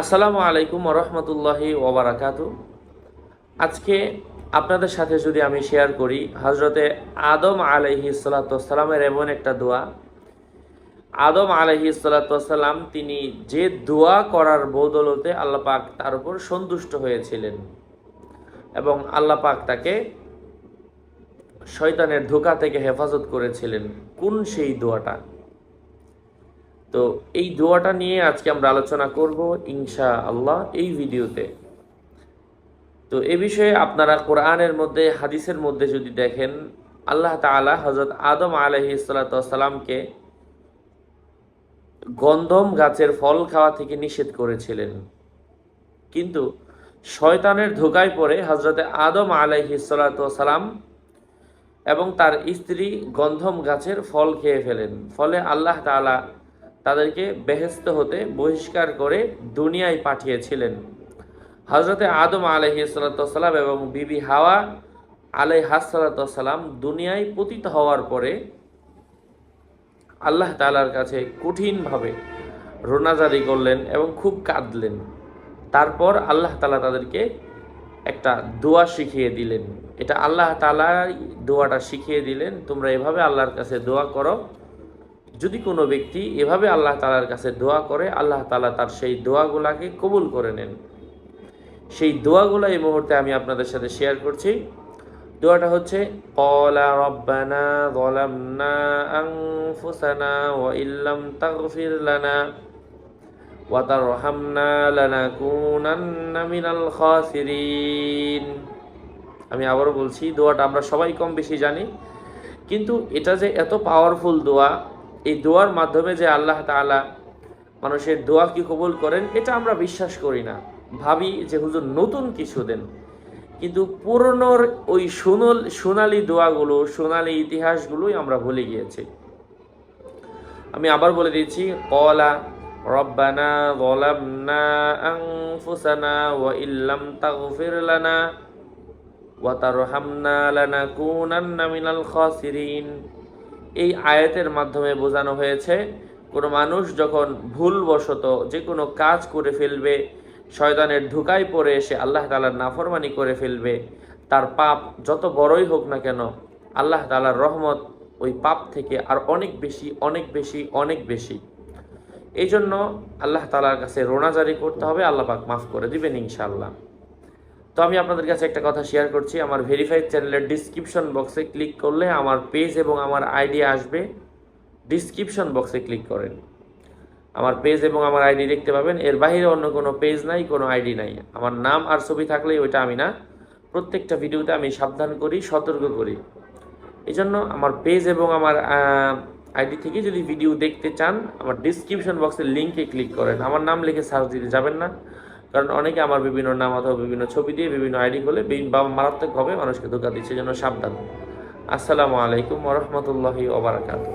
আসসালামু আলাইকুম রহমতুল্লাহি ওবরাকাত। আজকে আপনাদের সাথে যদি আমি শেয়ার করি হজরতে আদম আলহি সালাতামের এমন একটা দোয়া। আদম আলহি সালাতাম তিনি যে দোয়া করার বদলতে আল্লাহ পাক তার উপর সন্তুষ্ট হয়েছিলেন এবং আল্লাপাক তাকে শয়তানের ধোকা থেকে হেফাজত করেছিলেন। কোন সেই দোয়াটা? তো এই দোয়াটা নিয়ে আজকে আমরা আলোচনা করব ইনশা আল্লাহ এই ভিডিওতে। তো এ বিষয়ে আপনারা কোরআনের মধ্যে, হাদিসের মধ্যে যদি দেখেন, আল্লাহ তালা হজরত আদম আলহি সালাতামকে গন্ধম গাছের ফল খাওয়া থেকে নিষেধ করেছিলেন। কিন্তু শয়তানের ধোকায় পড়ে হজরতে আদম আলহি সালাম এবং তার স্ত্রী গন্ধম গাছের ফল খেয়ে ফেলেন। ফলে আল্লাহ তালা তাদেরকে বেহেস্ত হতে বহিষ্কার করে দুনিয়ায় পাঠিয়েছিলেন। হজরতে আদম আলহি এবং বিবি হাওয়া আলাই হাসালাতাম দুনিয়ায় পতিত হওয়ার পরে আল্লাহ তালার কাছে কঠিনভাবে রোনাজারি করলেন এবং খুব কাঁদলেন। তারপর আল্লাহ তালা তাদেরকে একটা দোয়া শিখিয়ে দিলেন। এটা আল্লাহ তালাই দোয়াটা শিখিয়ে দিলেন, তোমরা এভাবে আল্লাহর কাছে দোয়া করো। যদি কোনো ব্যক্তি এভাবে আল্লাহ তালার কাছে দোয়া করে, আল্লাহ তালা তার সেই দোয়াগুলাকে কবুল করে নেন। সেই দোয়াগুলো এই মুহূর্তে আমি আপনাদের সাথে শেয়ার করছি। দোয়াটা হচ্ছে কলা রব্বানা গলামনা আনফুসানা ওয়া ইল্লাম তাগফির লানা ওয়া তারহামনা লানাকুনান্না মিনাল খাসিরিন। আমি আবারও বলছি, দোয়াটা আমরা সবাই কম বেশি জানি। কিন্তু এটা যে এত পাওয়ারফুল দোয়া এই দোয়ার মাধ্যমে যে আল্লাহ তালা মানুষের দোয়া কি কবুল করেন, এটা আমরা বিশ্বাস করি না। ভাবি যে হুজুর নতুন কিছু দেন। কিন্তু পুরনোর ওই সোনল, সোনালি দোয়াগুলো, সোনালি ইতিহাসগুলোই আমরা ভুলে গিয়েছি। আমি আবার বলে দিচ্ছি কলা, রব্বানা গলামনা আনফুসানা ওয়া ইল্লাম তাগফির লানা ওয়া তারহামনা লানাকুনান্না মিনাল খাসিরিন। এই আয়াতের মাধ্যমে বোঝানো হয়েছে, কোনো মানুষ যখন ভুলবশত যে কোনো কাজ করে ফেলবে, শয়তানের ধোকায় পড়ে এসে আল্লাহ তালার নাফরমানি করে ফেলবে, তার পাপ যত বড়ই হোক না কেন, আল্লাহ তালার রহমত ওই পাপ থেকে আর অনেক বেশি অনেক বেশি অনেক বেশি। এই জন্য আল্লাহ তালার কাছে রোনাজারি করতে হবে, আল্লাহ পাক মাফ করে দিবেন ইনশাআল্লাহ। তো আমি আপনাদের কাছে একটা কথা শেয়ার করছি। আমার ভেরিফাইড চ্যানেলের ডিসক্রিপশন বক্সে ক্লিক করলে আমার পেজ এবং আমার আইডি আসবে। ডিসক্রিপশন বক্সে ক্লিক করেন। আমার পেজ এবং আমার আইডি দেখতে পাবেন। এর বাইরে অন্য কোনো পেজ নাই, কোনো আইডি নাই। আমার নাম আর ছবি থাকলেই ওইটা আমি না। প্রত্যেকটা ভিডিওতে আমি সাবধান করি, সতর্ক করি। এই জন্য আমার পেজ এবং আমার আইডি থেকে যদি ভিডিও দেখতে চান, আমার ডিসক্রিপশন বক্সের লিঙ্কে ক্লিক করেন। আমার নাম লিখে সার্চ দিতে যাবেন না। কারণ অনেকে আমার বিভিন্ন নাম অথবা বিভিন্ন ছবি দিয়ে বিভিন্ন আইডি খুলে বা মারাত্মকভাবে মানুষকে ধোকা দিচ্ছে যেন সাবধান। আসসালামু আলাইকুম ওরহমতুল্লাহি ওবরাকাতু